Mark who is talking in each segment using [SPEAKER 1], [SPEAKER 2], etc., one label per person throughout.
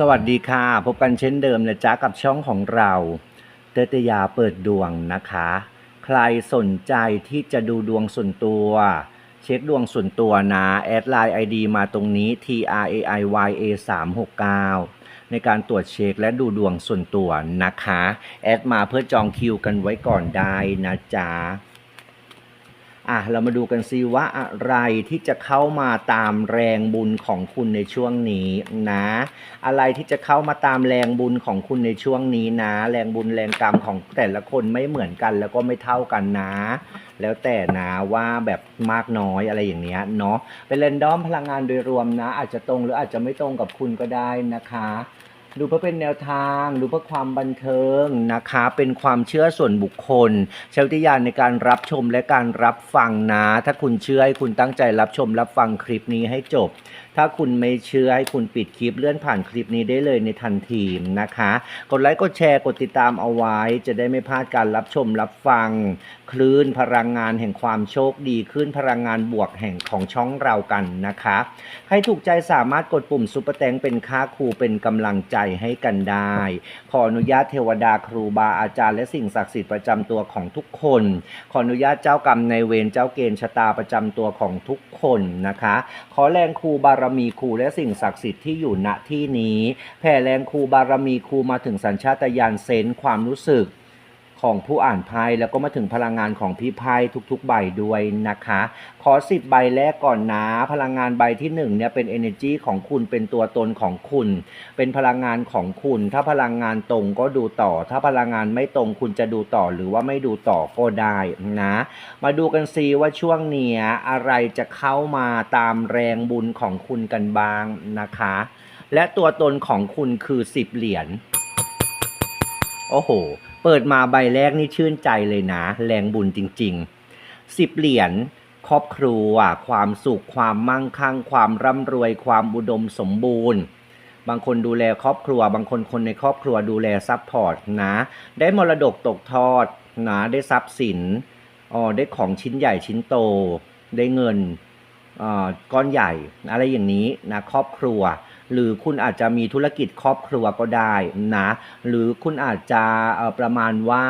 [SPEAKER 1] สวัสดีค่ะ พบกันเช่นเดิมนะจ๊ะกับช่องของเราเตตยาเปิดดวงนะคะ ใครสนใจที่จะดูดวงส่วนตัว เช็คดวงส่วนตัวนะแอดไลน์ ID มาตรงนี้ T R A I Y A 3 6 9ในการตรวจเช็คและดูดวงส่วนตัวนะคะ แอดมาเพื่อจองคิวกันไว้ก่อนได้นะจ๊ะ อะเรามาดูกันซิว่าอะไรที่จะเข้ามาตามแรงบุญของคุณในช่วงนี้นะ อะไรที่จะเข้ามาตามแรงบุญของคุณในช่วงนี้นะ แรงบุญแรงกรรมของแต่ละคนไม่เหมือนกันแล้วก็ไม่เท่ากันนะ แล้วแต่นะว่าแบบมากน้อยอะไรอย่างเนี้ยเนาะเป็นเรนดอมพลังงานโดยรวมนะ อาจจะตรงหรืออาจจะไม่ตรงกับคุณก็ได้นะคะ ดูเพื่อเป็นแนวทางดูเพื่อความบันเทิงนะคะ เป็นความเชื่อส่วนบุคคลใช้วิทยานในการรับชมและการรับฟังนะ ถ้าคุณเชื่อให้คุณตั้งใจรับชมรับฟังคลิปนี้ให้จบ ถ้าคุณไม่เชื่อให้คุณปิดคลิปเลื่อนผ่านคลิปนี้ได้เลยในทันทีนะคะ กดไลค์กดแชร์กดติดตามเอาไว้ จะได้ไม่พลาดการรับชมรับฟัง คลื่นพลังงานแห่งความโชคดีคลื่นพลังงานบวกแห่งของช่องเรากันนะคะ ใครถูกใจสามารถกดปุ่มซุปเปอร์แตงเป็นค่าครูเป็นกำลังใจให้กันได้ ขออนุญาตเทวดาครูบาอาจารย์และสิ่งศักดิ์สิทธิ์ประจำตัวของทุกคน ขออนุญาตเจ้ากรรมในเวรเจ้าเกณฑ์ชะตาประจำตัวของทุกคนนะคะ ขอแรงครูบารมีครูและสิ่งศักดิ์สิทธิ์ที่อยู่ณที่นี้ แผ่แรงครูบารมีครูมาถึงสัญชาตญาณเซนส์ความรู้สึก ของผู้อ่านไพ่แล้วก็มาถึงพลังงานของพี่ไพ่ทุกๆใบด้วยนะคะ ขอสิบใบแรกก่อนนะพลังงานใบที่หนึ่งเนี่ยเป็น energy ของคุณเป็นตัวตนของคุณ เป็นพลังงานของคุณ ถ้าพลังงานตรงก็ดูต่อ ถ้าพลังงานไม่ตรงคุณจะดูต่อหรือว่าไม่ดูต่อก็ได้นะ มาดูกันซิว่าช่วงเนี้ยอะไรจะเข้ามาตามแรงบุญของคุณกันบ้างนะคะ และตัวตนของคุณคือสิบเหรียญโอ้โห เปิดมาใบแรกนี่ชื่นใจเลยนะ แรงบุญจริงๆสิบเหรียญครอบครัว ความสุข ความมั่งคั่ง ความร่ำรวย ความอุดมสมบูรณ์ บางคนดูแลครอบครัว บางคนคนในครอบครัวดูแลซัพพอร์ตนะ ได้มรดกตกทอดนะ ได้ทรัพย์สินอ๋อได้ของชิ้นใหญ่ชิ้นโต ได้เงินอ่าก้อนใหญ่ อะไรอย่างนี้นะครอบครัว หรือคุณอาจจะมีธุรกิจครอบครัวก็ได้นะ หรือคุณอาจจะประมาณว่า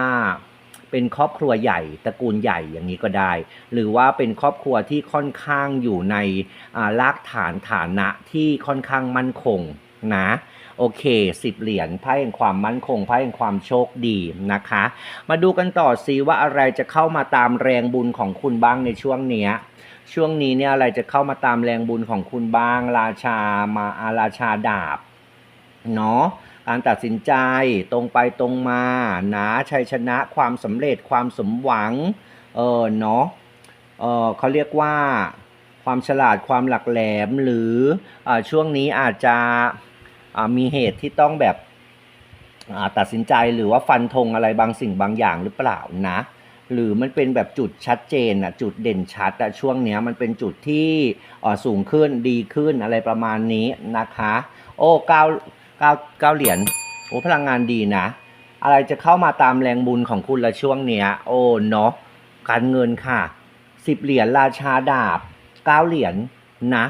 [SPEAKER 1] เป็นครอบครัวใหญ่ตระกูลใหญ่อย่างนี้ก็ได้ หรือว่าเป็นครอบครัวที่ค่อนข้างอยู่ในรากฐานฐานะที่ค่อนข้างมั่นคงนะ โอเคสิบเหรียญไพ่แห่งความมั่นคงไพ่แห่งความโชคดีนะคะ มาดูกันต่อซิว่าอะไรจะเข้ามาตามแรงบุญของคุณบ้างในช่วงเนี้ยช่วงนี้เนี่ยอะไรจะเข้ามาตามแรงบุญของคุณบ้าง ราชามาอาราชาดาบเนาะการตัดสินใจตรงไปตรงมานะชัยชนะความสำเร็จความสมหวังเออเนาะเออเขาเรียกว่าความฉลาดความหลักแหลมหรืออช่วงนี้อาจจะ มีเหตุที่ต้องแบบตัดสินใจหรือว่าฟันธงอะไรบางสิ่งบางอย่างหรือเปล่านะ หรือมันเป็นแบบจุดชัดเจนอะจุดเด่นชัดอะช่วงเนี้ยมันเป็นจุดที่สูงขึ้นดีขึ้นอะไรประมาณนี้นะคะ โอ้เก้าเก้าเก้าเหรียญโอ้พลังงานดีนะ อะไรจะเข้ามาตามแรงบุญของคุณละช่วงเนี้ย โอ้เนาะการเงินค่ะสิบเหรียญราชาดาบเก้าเหรียญนะ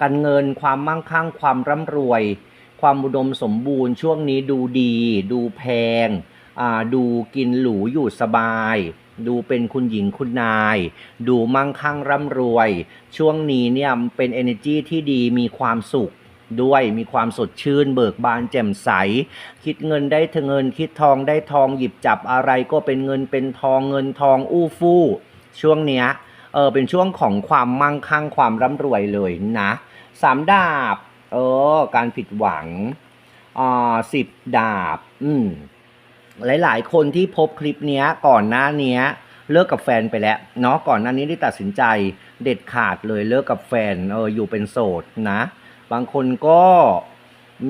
[SPEAKER 1] การเงินความมั่งคั่งความร่ำรวย ความอุดมสมบูรณ์ช่วงนี้ดูดี ดูแพงดูกินหรูอยู่สบาย ดูเป็นคุณหญิงคุณนาย ดูมั่งคั่งร่ำรวย ช่วงนี้เนี่ยเป็น energy ที่ดีมีความสุขด้วยมีความสดชื่นเบิกบานแจ่มใส คิดเงินได้เงินคิดทองได้ทองหยิบจับอะไรก็เป็นเงินเป็นทองเงินทองอู้ฟู่ ช่วงเนี้ยเออเป็นช่วงของความมั่งคั่งความร่ำรวยเลยนะสามดาบ เออ การผิดหวังอ่าสิบดาบ อืม หลาย ๆ คนที่พบคลิปเนี้ย ก่อนหน้าเนี้ย เลิกกับแฟนไปแล้ว เนาะก่อนหน้านี้ได้ตัดสินใจเด็ดขาดเลยเลิกกับแฟน เออ อยู่เป็นโสดนะ บางคนก็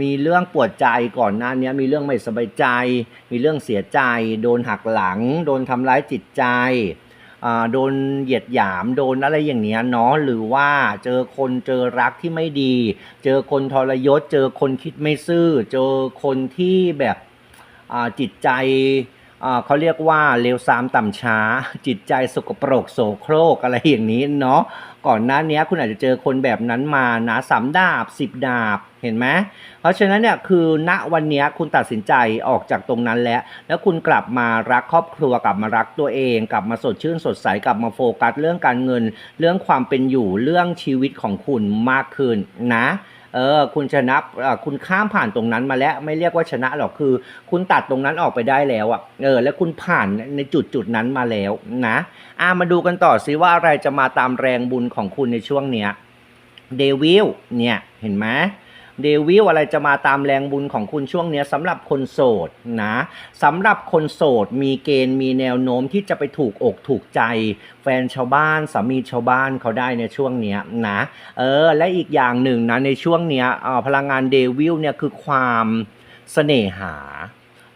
[SPEAKER 1] มีเรื่องปวดใจก่อนหน้านี้มีเรื่องไม่สบายใจ มีเรื่องเสียใจ โดนหักหลัง โดนทำร้ายจิตใจ โดนเหยียดหยามโดนอะไรอย่างเนี้ยเนาะหรือว่าเจอคนเจอรักที่ไม่ดี เจอคนทรยศ เจอคนคิดไม่ซื่อ เจอคนที่แบบอ่าจิตใจอ่าเขาเรียกว่าเลวซามต่ำช้า จิตใจสกปรกโสโครกอะไรอย่างนี้เนาะ ก่อนหน้านี้คุณอาจจะเจอคนแบบนั้นมานะสามดาบสิบดาบเห็นไหมเพราะฉะนั้นเนี่ยคือณวันนี้คุณตัดสินใจออกจากตรงนั้นแล้ว แล้วคุณกลับมารักครอบครัวกลับมารักตัวเอง กลับมาสดชื่นสดใสกลับมาโฟกัสเรื่องการเงิน เรื่องความเป็นอยู่เรื่องชีวิตของคุณมากขึ้นนะ เออคุณชนะคุณข้ามผ่านตรงนั้นมาแล้วไม่เรียกว่าชนะหรอกคือ คุณตัดตรงนั้นออกไปได้แล้วอะเออแล้วคุณผ่านในจุดจุดนั้นมาแล้วนะอ่ามาดูกันต่อซิว่าอะไรจะมาตามแรงบุญของคุณในช่วงเนี้ยเดวิลเนี่ยเห็นไหม เดวิลอะไรจะมาตามแรงบุญของคุณช่วงเนี้ยสำหรับคนโสดนะสำหรับคนโสดมีเกณฑ์มีแนวโน้มที่จะไปถูกอกถูกใจ แฟนชาวบ้านสามีชาวบ้านเขาได้ในช่วงเนี้ยนะเออและอีกอย่างหนึ่งนะในช่วงเนี้ยพลังงานเดวิลเนี่ยคือความเสน่หา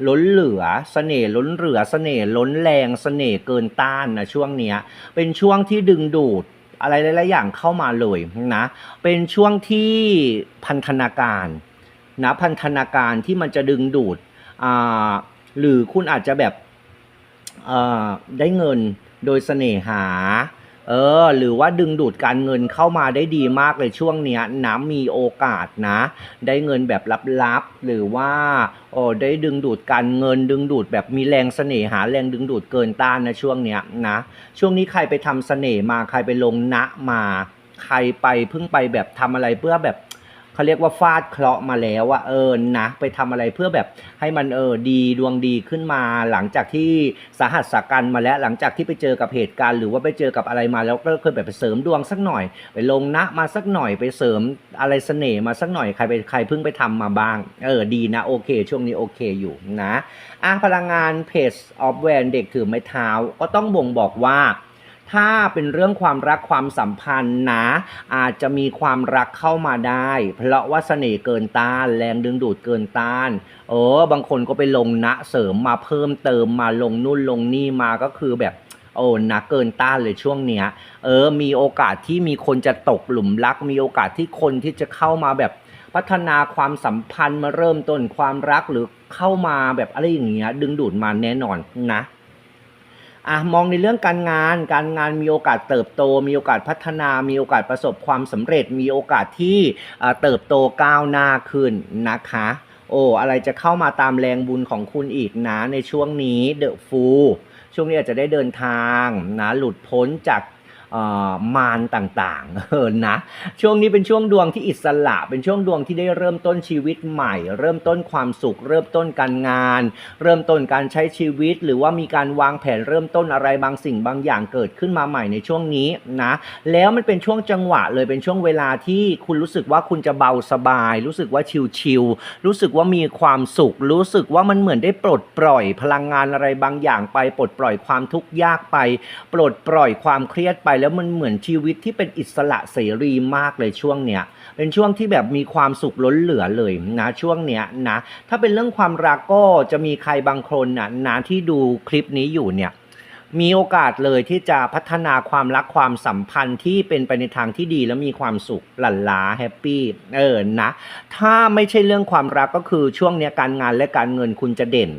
[SPEAKER 1] ล้นเหลือเสน่ห์ล้นเหลือเสน่ห์ล้นแรงเสน่ห์เกินต้านนะช่วงเนี้ยเป็นช่วงที่ดึงดูด อะไรหลายๆอย่างเข้ามาเลยนะเป็นช่วงที่พันธนาการนะพันธนาการที่มันจะดึงดูดอ่าหรือคุณอาจจะแบบได้เงินโดยเสน่หา เออ หรือว่าดึงดูดการเงินเข้ามาได้ดีมากเลยช่วงเนี้ยนะมีโอกาสนะ ได้เงินแบบลับๆ หรือว่าโอ้ได้ดึงดูดการเงิน ดึงดูดแบบมีแรงเสน่หาแรงดึงดูดเกินต้านนะช่วงเนี้ยนะ ช่วงนี้ใครไปทำเสน่ห์มาใครไปลงนะมา ใครไปเพิ่งไปแบบทำอะไรเพื่อแบบ เขาเรียกว่าฟาดเคราะห์มาแล้วอะเออนะไปทำอะไรเพื่อแบบให้มันเออดีดวงดีขึ้นมา หลังจากที่สาหัสสากันมาแล้วหลังจากที่ไปเจอกับเหตุการณ์ หรือว่าไปเจอกับอะไรมาแล้วก็เคยแบบไปเสริมดวงสักหน่อย ไปลงนะมาสักหน่อยไปเสริมอะไรเสน่ห์มาสักหน่อยใครไปใครเพิ่งไปทำมาบ้าง เออดีนะโอเค ช่วงนี้โอเคอยู่นะอะพลังงานเพจออฟแวนเด็กถือไม้เท้าก็ต้องบ่งบอกว่า ถ้าเป็นเรื่องความรักความสัมพันธ์นะ อาจจะมีความรักเข้ามาได้ เพราะว่าเสน่ห์เกินต้าน แรงดึงดูดเกินต้าน เออ บางคนก็ไปลงนะเสริมมาเพิ่มเติมมาลงนู่นลงนี่มาก็คือแบบโอ้นักเกินต้านเลยช่วงเนี้ย เออ มีโอกาสที่มีคนจะตกหลุมรัก มีโอกาสที่คนที่จะเข้ามาแบบพัฒนาความสัมพันธ์มาเริ่มต้นความรักหรือเข้ามาแบบอะไรอย่างเงี้ยดึงดูดมาแน่นอนนะ อะมองในเรื่องการงาน การงานมีโอกาสเติบโต มีโอกาสพัฒนา มีโอกาสประสบความสำเร็จ มีโอกาสที่เติบโตก้าวหน้าขึ้นนะคะโอ้อะไรจะเข้ามาตามแรงบุญของคุณอีกนะในช่วงนี้เดอะฟูช่วงนี้อาจจะได้เดินทางนะหลุดพ้นจาก มารต่างๆเออนะช่วงนี้เป็นช่วงดวงที่อิสระ เป็นช่วงดวงที่ได้เริ่มต้นชีวิตใหม่ เริ่มต้นความสุข เริ่มต้นการงาน เริ่มต้นการใช้ชีวิต หรือว่ามีการวางแผนเริ่มต้นอะไรบางสิ่งบางอย่างเกิดขึ้นมาใหม่ในช่วงนี้นะแล้วมันเป็นช่วงจังหวะเลยเป็นช่วงเวลาที่คุณรู้สึกว่าคุณจะเบาสบาย รู้สึกว่าชิลๆรู้สึกว่ามีความสุข รู้สึกว่ามันเหมือนได้ปลดปล่อยพลังงานอะไรบางอย่างไปปลดปล่อยความทุกข์ยากไป ปลดปล่อยความเครียดไปแล้วมันเหมือนชีวิตที่เป็นอิสระเสรีมากเลยช่วงเนี้ยเป็นช่วงที่แบบมีความสุขล้นเหลือเลยนะช่วงเนี้ยนะถ้าเป็นเรื่องความรักก็จะมีใครบางคนนะนะที่ดูคลิปนี้อยู่เนี่ยมีโอกาสเลยที่จะพัฒนาความรักความสัมพันธ์ที่เป็นไปในทางที่ดีและมีความสุขหลั่นลาแฮปปี้เออนะถ้าไม่ใช่เรื่องความรักก็คือช่วงเนี้ยการงานและการเงินคุณจะเด่น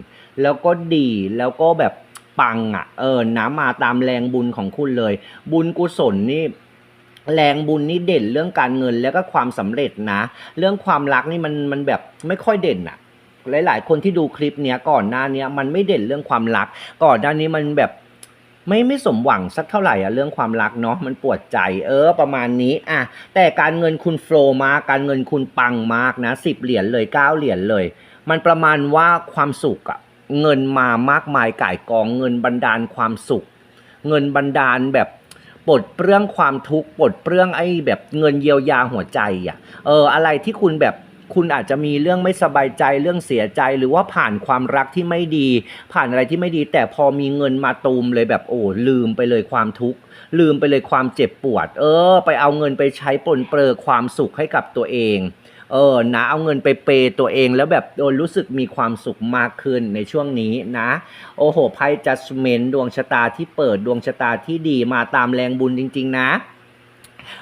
[SPEAKER 1] แล้วก็ดีแล้วก็แบบ ปังอะ เออนะมาตามแรงบุญของคุณเลย บุญกุศลนี่แรงบุญนี่เด่นเรื่องการเงินแล้วก็ความสำเร็จนะ เรื่องความรักนี่มันมันแบบไม่ค่อยเด่นอะหลาย ๆ คนที่ดูคลิปเนี้ยก่อนหน้าเนี้ยมันไม่เด่นเรื่องความรัก ก่อนหน้านี้มันแบบไม่ไม่สมหวังสักเท่าไหร่อะเรื่องความรักเนาะมันปวดใจเออประมาณนี้อะแต่การเงินคุณโฟล์มากการเงินคุณปังมากนะสิบเหรียญเลยเก้าเหรียญเลย มันประมาณว่าความสุขอะ เงินมามากมายก่ายกองเงินบันดาลความสุข เงินบันดาลแบบปลดเปลื้องความทุกข์ปลดเปลื้องไอ้แบบเงินเยียวยาหัวใจอะเอออะไรที่คุณแบบคุณอาจจะมีเรื่องไม่สบายใจเรื่องเสียใจหรือว่าผ่านความรักที่ไม่ดี ผ่านอะไรที่ไม่ดี แต่พอมีเงินมาตูมเลยแบบโอ้ลืมไปเลยความทุกข์ลืมไปเลยความเจ็บปวด เออ ไปเอาเงินไปใช้ปลนเปลือความสุขให้กับตัวเอง เออนะเอาเงินไปเปย์ตัวเองแล้วแบบโดนรู้สึกมีความสุขมากขึ้นในช่วงนี้นะ โอ้โหไพ่จัสเมนดวงชะตาที่เปิดดวงชะตาที่ดีมาตามแรงบุญจริง ๆ นะ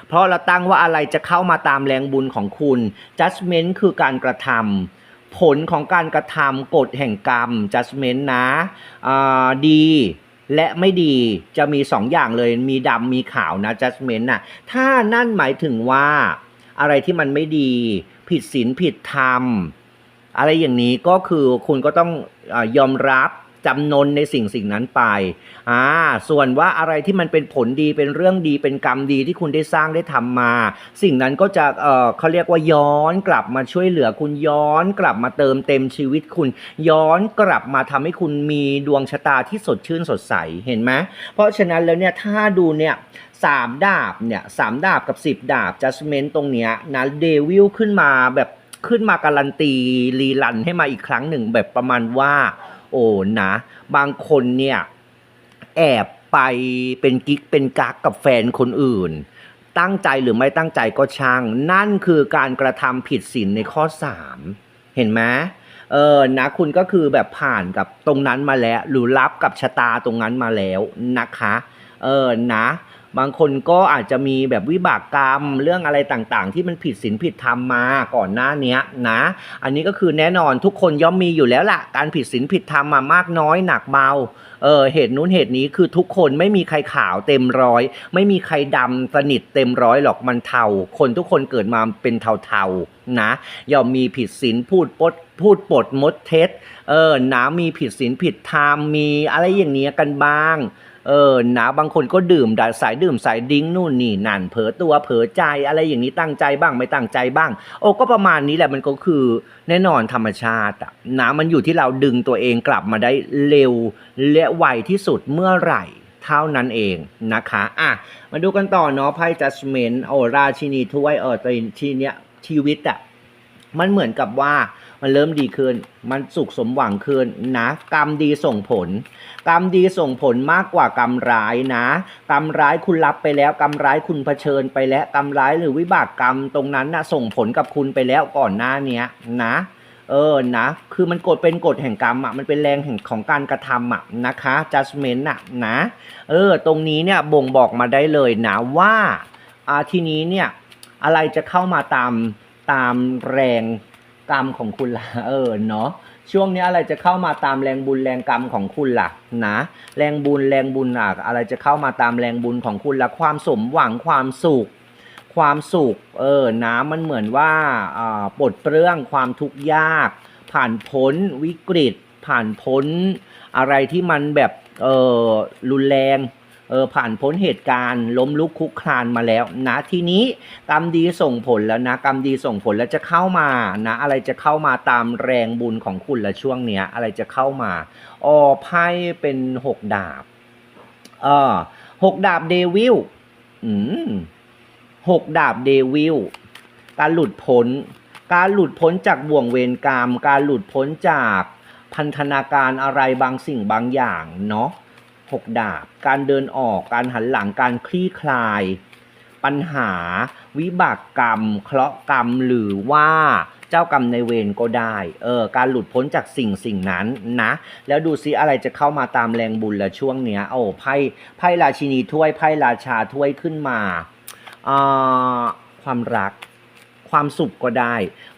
[SPEAKER 1] เพราะเราตั้งว่าอะไรจะเข้ามาตามแรงบุญของคุณ judgment คือการกระทำผลของการกระทำกฎแห่งกรรม judgment นะดีและไม่ดีจะมีสองอย่างเลยมีดำมีขาวนะ judgment น่ะถ้านั่นหมายถึงว่าอะไรที่มันไม่ดี ผิดศีลผิดธรรม อะไรอย่างนี้ก็คือคุณก็ต้องอยอมรับ จำนนในสิ่งสิ่งนั้นไปอ่าส่วนว่าอะไรที่มันเป็นผลดีเป็นเรื่องดีเป็นกรรมดีที่คุณได้สร้างได้ทำมา สิ่งนั้นก็จะเออเขาเรียกว่าย้อนกลับมาช่วยเหลือคุณย้อนกลับมาเติมเต็มชีวิตคุณ ย้อนกลับมาทำให้คุณมีดวงชะตาที่สดชื่นสดใสเห็นไหมเพราะฉะนั้นแล้วเนี่ยถ้าดูเนี่ยสามดาบเนี่ยสามดาบกับสิบดาบ judgment ตรงเนี้ยนะเดวิลขึ้นมาแบบขึ้นมาการันตีรีลันให้มาอีกครั้งหนึ่งแบบประมาณว่า โอ้นะ บางคนเนี่ยแอบไปเป็นกิ๊กเป็นกักกับแฟนคนอื่น ตั้งใจหรือไม่ตั้งใจก็ช่าง นั่นคือการกระทำผิดศีลในข้อ 3 เห็นไหมเออนะคุณก็คือแบบผ่านกับตรงนั้นมาแล้ว หรือรับกับชะตาตรงนั้นมาแล้วนะคะ เออนะ บางคนก็อาจจะมีแบบวิบากกรรมเรื่องอะไรต่างๆ ที่มันผิดศีลผิดธรรมมาก่อนหน้านี้นะ อันนี้ก็คือแน่นอนทุกคนย่อมมีอยู่แล้วล่ะ การผิดศีลผิดธรรมมามากน้อยหนักเบาเออเหตุนู้นเหตุนี้คือทุกคนไม่มีใครขาวเต็มร้อย ไม่มีใครดำสนิทเต็มร้อยหรอกมันเทาคนทุกคนเกิดมาเป็นเทาๆนะย่อมมีผิดศีลพูดปดพูดปดมดเท็จเออหนะมีผิดศีลผิดธรรมมีอะไรอย่างเนี้ยกันบ้าง เออนะบางคนก็ดื่มดสายดื่มสายดิ้งนู่นนี่นั่นเผลอตัวเผลอใจอะไรอย่างนี้ตั้งใจบ้างไม่ตั้งใจบ้าง โอ้ก็ประมาณนี้แหละมันก็คือแน่นอนธรรมชาติอะนะมันอยู่ที่เราดึงตัวเองกลับมาได้เร็วและไวที่สุดเมื่อไหร่เท่านั้นเองนะคะอะมาดูกันต่อเนาะไพ่ judgment โอราชินีถ้วยเออตัวทีเนี้ยชีวิตอะมันเหมือนกับว่า มันเริ่มดีขึ้น มันสุขสมหวังขึ้นนะ กรรมดีส่งผล กรรมดีส่งผลมากกว่ากรรมร้ายนะ กรรมร้ายคุณรับไปแล้ว กรรมร้ายคุณเผชิญไปแล้ว กรรมร้ายหรือวิบากกรรมตรงนั้นนะส่งผลกับคุณไปแล้วก่อนหน้าเนี้ยนะเออ นะ คือมันกฎเป็นกฎแห่งกรรมอะ มันเป็นแรงแห่งของการกระทำอะนะคะ judgment อะนะ เออ ตรงนี้เนี่ยบ่งบอกมาได้เลยนะว่า อ่าทีนี้เนี่ย อะไรจะเข้ามาตามตามแรง กรรมของคุณล่ะเออเนาะช่วงนี้อะไรจะเข้ามาตามแรงบุญแรงกรรมของคุณล่ะนะแรงบุญแรงบุญอะอะไรจะเข้ามาตามแรงบุญของคุณล่ะความสมหวังความสุขความสุขเออน้ำมันเหมือนว่าอ่าปลดเปลื้องความทุกข์ยาก ผ่านพ้นวิกฤต ผ่านพ้นอะไรที่มันแบบเออรุนแรง เออผ่านพ้นเหตุการณ์ ล้มลุกคลุกคลานมาแล้วนะทีนี้กรรมดีส่งผลแล้วนะกรรมดีส่งผลแล้วจะเข้ามานะอะไรจะเข้ามาตามแรงบุญของคุณละช่วงเนี้ยอะไรจะเข้ามาอ๋อไพ่เป็นหกดาบเออหกดาบเดวิลอืมหกดาบเดวิลการหลุดพ้น การหลุดพ้นจากบ่วงเวรกรรม การหลุดพ้นจากพันธนาการอะไรบางสิ่งบางอย่างเนาะ หกดาบ การเดินออก การหันหลัง การคลี่คลาย ปัญหา วิบากกรรม เคราะห์กรรม หรือว่าเจ้ากรรมในเวรก็ได้ เออ การหลุดพ้นจากสิ่งสิ่งนั้นนะ แล้วดูซิอะไรจะเข้ามาตามแรงบุญละช่วงเนี้ย โอ้ ไพ่ ไพ่ราชินีถ้วย ไพ่ราชาถ้วยขึ้นมาอ่าความรัก ความสุขก็ได้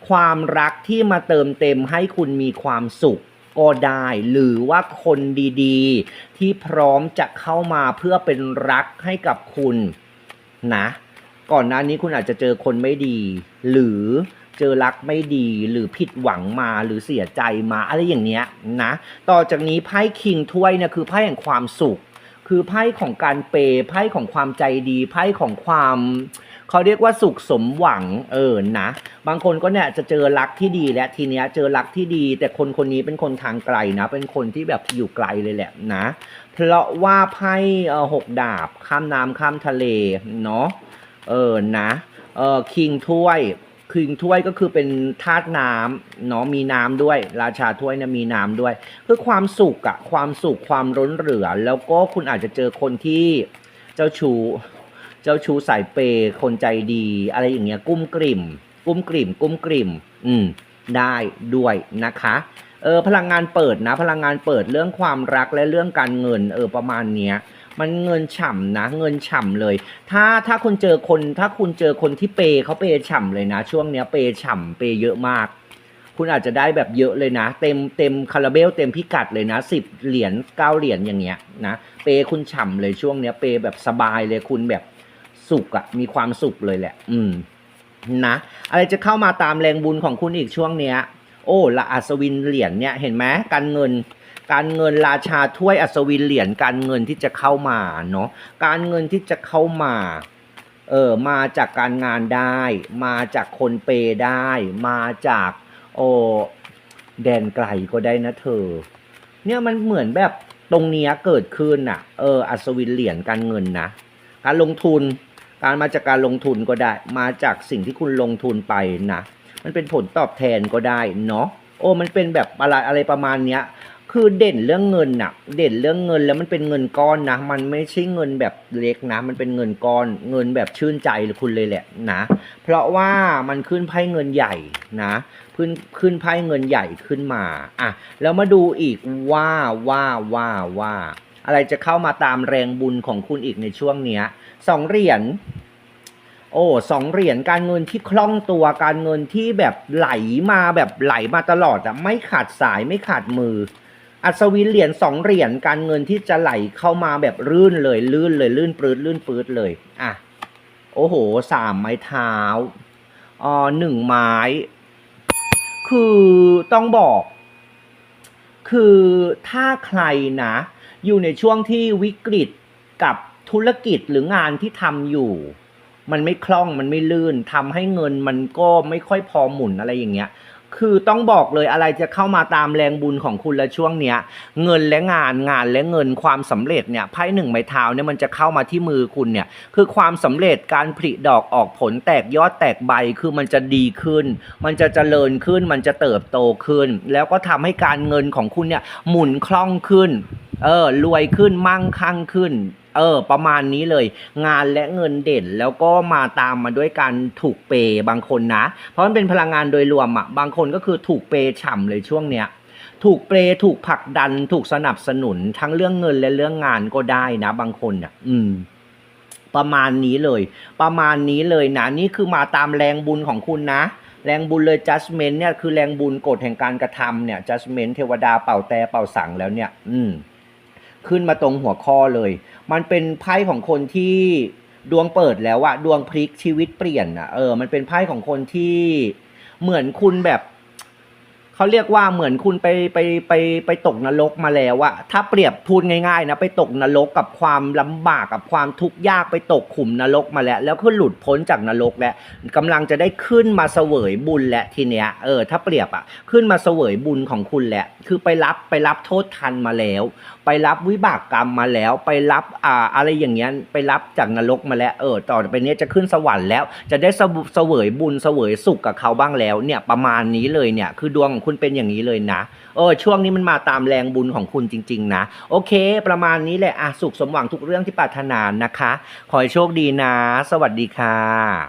[SPEAKER 1] ความรักที่มาเติมเต็มให้คุณมีความสุข ก็ได้ หรือว่าคนดีๆ ที่พร้อมจะเข้ามาเพื่อเป็นรักให้กับคุณนะ ก่อนหน้านี้คุณอาจจะเจอคนไม่ดี หรือเจอรักไม่ดีหรือผิดหวังมาหรือเสียใจมาอะไรอย่างเนี้ยนะ ต่อจากนี้ไพ่คิงถ้วยเนี่ยคือไพ่แห่งความสุข คือไพ่ของการเปย์ไพ่ของความใจดีไพ่ของความ เขาเรียกว่าสุขสมหวังเออนะ บางคนก็เนี่ยจะเจอรักที่ดีและทีเนี้ยเจอรักที่ดี แต่คนคนนี้เป็นคนทางไกลนะ เป็นคนที่แบบอยู่ไกลเลยแหละนะ เพราะว่าไพ่หกดาบข้ามน้ำข้ามทะเลเนาะเออนะเออคิงถ้วยคิงถ้วยก็คือเป็นธาตุน้ำเนาะมีน้ำด้วย ราชาถ้วยเนี่ยมีน้ำด้วย คือความสุขอะความสุขความร้นเหลือ แล้วก็คุณอาจจะเจอคนที่เจ้าชู้ เจ้าชู้สายเปย์คนใจดี อะไรอย่างเงี้ยกุ้มกลิ่ม กุ้มกลิ่ม กุ้มกลิ่ม อืมได้ด้วยนะคะเออพลังงานเปิดนะ พลังงานเปิดเรื่องความรักและเรื่องการเงินเออประมาณเนี้ยมันเงินฉ่ำนะ เงินฉ่ำเลย ถ้าถ้าคุณเจอคน ถ้าคุณเจอคนที่เปย์เขาเปย์ฉ่ำเลยนะ ช่วงเนี้ยเปย์ฉ่ำเปย์เยอะมาก คุณอาจจะได้แบบเยอะเลยนะ เต็มเต็มคาราเบลเต็มพิกัดเลยนะสิบเหรียญเก้าเหรียญอย่างเงี้ยนะเปย์คุณฉ่ำเลยช่วงเนี้ยเปย์แบบสบายเลยคุณแบบ สุขอะมีความสุขเลยแหละ อืมนะอะไรจะเข้ามาตามแรงบุญของคุณอีกช่วงเนี้ย โอ้ละอัศวินเหรียญเนี่ยเห็นไหมการเงิน การเงินราชาถ้วยอัศวินเหรียญการเงินที่จะเข้ามาเนาะการเงินที่จะเข้ามาเออมาจากการงานได้ มาจากคนเปย์ได้ มาจากโอ้แดนไกลก็ได้นะเธอ เนี่ยมันเหมือนแบบตรงเนี้ยเกิดขึ้นอะ เอออัศวินเหรียญการเงินนะการลงทุน การมาจากการลงทุนก็ได้ มาจากสิ่งที่คุณลงทุนไปนะ มันเป็นผลตอบแทนก็ได้เนาะ โอ้ มันเป็นแบบอะไรอะไรประมาณเนี้ย คือเด่นเรื่องเงินน่ะเด่นเรื่องเงินแล้วมันเป็นเงินก้อนนะ มันไม่ใช่เงินแบบเล็กนะ มันเป็นเงินก้อน เงินแบบชื่นใจคุณเลยแหละนะ เพราะว่ามันขึ้นไพ่เงินใหญ่นะ ขึ้นขึ้นไพ่เงินใหญ่ขึ้นมา อะ แล้วมาดูอีกว่าว่าว่าว่า อะไรจะเข้ามาตามแรงบุญของคุณอีกในช่วงเนี้ยสองเหรียญโอ้สองเหรียญการเงินที่คล่องตัวการเงินที่แบบไหลมาแบบไหลมาตลอดอะไม่ขาดสายไม่ขาดมือ อัศวินเหรียญสองเหรียญการเงินที่จะไหลเข้ามาแบบลื่นเลยลื่นเลยลื่นปลืดลื่นปื้ดเลยอะโอ้โหสามไม้เท้าอ่อหนึ่งไม้ คือต้องบอก คือถ้าใครนะ อยู่ในช่วงที่วิกฤตกับธุรกิจหรืองานที่ทำอยู่ มันไม่คล่องมันไม่ลื่นทำให้เงินมันก็ไม่ค่อยพอหมุนอะไรอย่างเงี้ย คือต้องบอกเลยอะไรจะเข้ามาตามแรงบุญของคุณและช่วงเนี้ย เงินและงานงานและเงินความสำเร็จเนี่ยไพ่หนึ่งไม้เท้าเนี่ยมันจะเข้ามาที่มือคุณเนี่ยคือความสำเร็จการผลิดอกออกผลแตกยอดแตกใบคือมันจะดีขึ้น มันจะเจริญขึ้น มันจะเติบโตขึ้น แล้วก็ทำให้การเงินของคุณเนี่ยหมุนคล่องขึ้นเออรวยขึ้นมั่งคั่งขึ้น เออประมาณนี้เลย งานและเงินเด่นแล้วก็มาตามมาด้วยการถูกเปย์บางคนนะ เพราะมันเป็นพลังงานโดยรวมอะ่ะบางคนก็คือถูกเปย์ฉ่ำเลยช่วงเนี้ยถูกเปย์ถูกผลักดัน ถูกสนับสนุนทั้งเรื่องเงินและเรื่องงานก็ได้นะ บางคนอะอืม ประมาณนี้เลย ประมาณนี้เลยนะ นี่คือมาตามแรงบุญของคุณนะ แรงบุญเลย judgment เนี่ยคือแรงบุญกฎแห่งการกระทำเนี่ย judgment เทวดาเป่าแต่เป่าสั่งแล้วเนี่ย อืม ขึ้นมาตรงหัวข้อเลย มันเป็นไพ่ของคนที่ดวงเปิดแล้วอะดวงพลิกชีวิตเปลี่ยนอะเออ มันเป็นไพ่ของคนที่เหมือนคุณแบบ เขาเรียกว่าเหมือนคุณไปไปไปไปตกนรกมาแล้วอะถ้าเปรียบพูดง่ายๆนะไปตกนรกกับความลำบากกับความทุกข์ยากไปตกขุมนรกมาแล้ว แล้วก็หลุดพ้นจากนรกแล้วกำลังจะได้ขึ้นมาเสวยบุญและทีเนี้ยเออถ้าเปรียบอะขึ้นมาเสวยบุญของคุณแหละ คือไปรับไปรับโทษทันมาแล้ว ไปรับวิบากกรรมมาแล้ว ไปรับอ่าอะไรอย่างเงี้ยไปรับจากนรกมาแล้วเออต่อไปเนี้ยจะขึ้นสวรรค์แล้ว จะได้เสวยบุญเสวยสุขกับเขาบ้างแล้วเนี่ยประมาณนี้เลยเนี่ยคือดวงของคุณเป็นอย่างนี้เลยนะเออช่วงนี้มันมาตามแรงบุญของคุณจริง ๆ นะ โอเค ประมาณนี้แหละอะสุขสมหวังทุกเรื่องที่ปรารถนานะคะ ขอให้โชคดีนะ สวัสดีค่ะ